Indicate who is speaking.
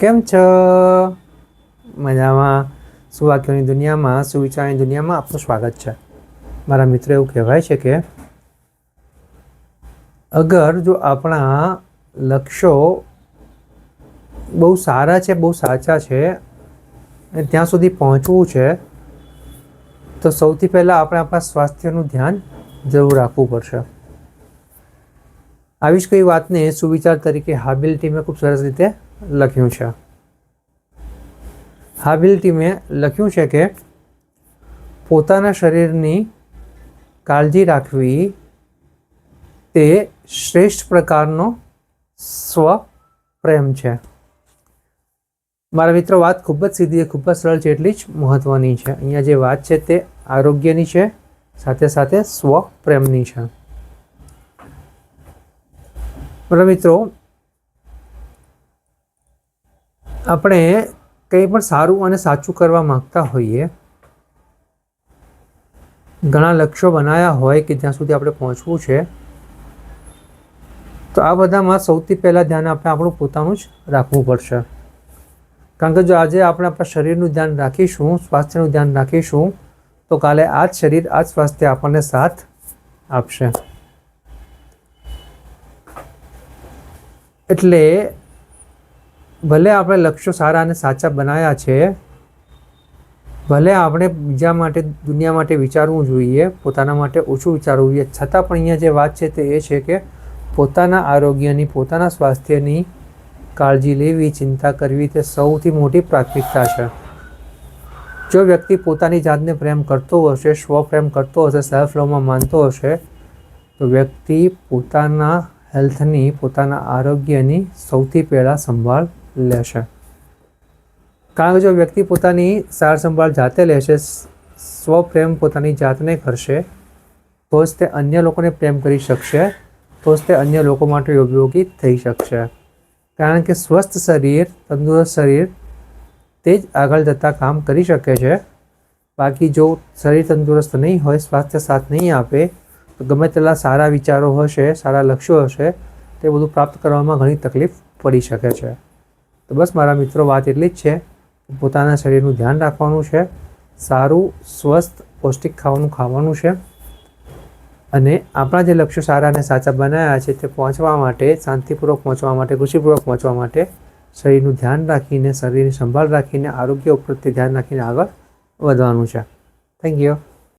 Speaker 1: કેમ છો? મજામાં. સુવાક્યોની દુનિયામાં સુવિચારની દુનિયામાં? આપનું સ્વાગત છે. મારા મિત્ર એવું કહેવાય છે કે, અગર જો આપણા લક્ષ્યો બહુ સારા છે, બહુ સાચા છે, અને ત્યાં સુધી પહોંચવું છે, તો સૌથી પહેલાં આપણે આપણા સ્વાસ્થ્યનું ધ્યાન જરૂર રાખવું પડશે. આવી જ કઈ વાતને સુવિચાર તરીકે, હાબિલ ટીમે ખૂબ સરસ રીતે લખ્યું છે. હાબિલ ટીમે લખ્યું છે કે પોતાના શરીરની કાળજી રાખવી તે શ્રેષ્ઠ પ્રકારનો સ્વ પ્રેમ છે. મારા મિત્રો, વાત ખૂબ જ સીધી, ખૂબ જ સરળ છે, એટલી જ મહત્ત્વની છે. અહીંયા જે વાત છે તે આરોગ્યની છે, સાથે સાથે સ્વપ્રેમની છે. મારા મિત્રો આપણે કંઈ પણ સારું અને સાચું કરવા માંગતા હોઈએ, ઘણા લક્ષ્યો બનાવ્યા હોય કે જ્યાં સુધી આપણે પહોંચવું છે, તો આ બધામાં સૌથી પહેલાં ધ્યાન આપણે આપણું પોતાનું જ રાખવું પડશે. કારણ કે જો આજે આપણે આપણા શરીરનું ધ્યાન રાખીશું, સ્વાસ્થ્યનું ધ્યાન રાખીશું, તો કાલે આ જ શરીર, આ જ સ્વાસ્થ્ય આપણને સાથ આપશે. એટલે ભલે આપણે લક્ષ્યો સારા અને સાચા બનાવ્યા છે, ભલે આપણે બીજા માટે, દુનિયા માટે વિચારવું જોઈએ, પોતાના માટે ઓછું વિચારવું જોઈએ. છતાં પણ અહીંયા જે વાત છે તે એ છે કે પોતાના આરોગ્યની, પોતાના સ્વાસ્થ્યની કાળજી લેવી, ચિંતા કરવી તે સૌથી મોટી પ્રાથમિકતા છે. જો વ્યક્તિ પોતાની જાતને પ્રેમ કરતો હશે, સ્વપ્રેમ કરતો હશે સેલ્ફ લવમાં માનતો હશે, તો વ્યક્તિ પોતાના હેલ્થની પોતાના આરોગ્યની સૌથી પહેલાં સંભાળ લેશે. કારણ કે જો વ્યક્તિ પોતાની સાર સંભાળ જાતે લેશે સ્વપ્રેમ પોતાની જાતને કરશે, તો જ તે અન્ય લોકોને પ્રેમ કરી શકશે, તો જ તે અન્ય લોકો માટે ઉપયોગી થઈ શકશે. કારણ કે સ્વસ્થ શરીર, તંદુરસ્ત શરીર, તે જ આગળ જતાં કામ કરી શકે છે. બાકી જો શરીર તંદુરસ્ત નહીં હોય, સ્વાસ્થ્ય સાથ નહીં આપે, તો ગમે તેટલા સારા વિચારો હશે, સારા લક્ષ્યો હશે, તે બધું પ્રાપ્ત કરવામાં ઘણી તકલીફ પડી શકે છે. તો બસ મારા મિત્રો, વાત એટલી જ છે. પોતાના શરીરનું ધ્યાન રાખવાનું છે. સારું, સ્વસ્થ, પૌષ્ટિક ખાવાનું ખાવાનું છે. અને આપણા જે લક્ષ્યો સારા અને સાચા બનાવ્યા છે તે પહોંચવા માટે, શાંતિપૂર્વક પહોંચવા માટે ખુશીપૂર્વક પહોંચવા માટે શરીરનું ધ્યાન રાખીને, શરીરની સંભાળ રાખીને, આરોગ્ય ઉપર ધ્યાન રાખીને આગળ વધવાનું છે. Thank you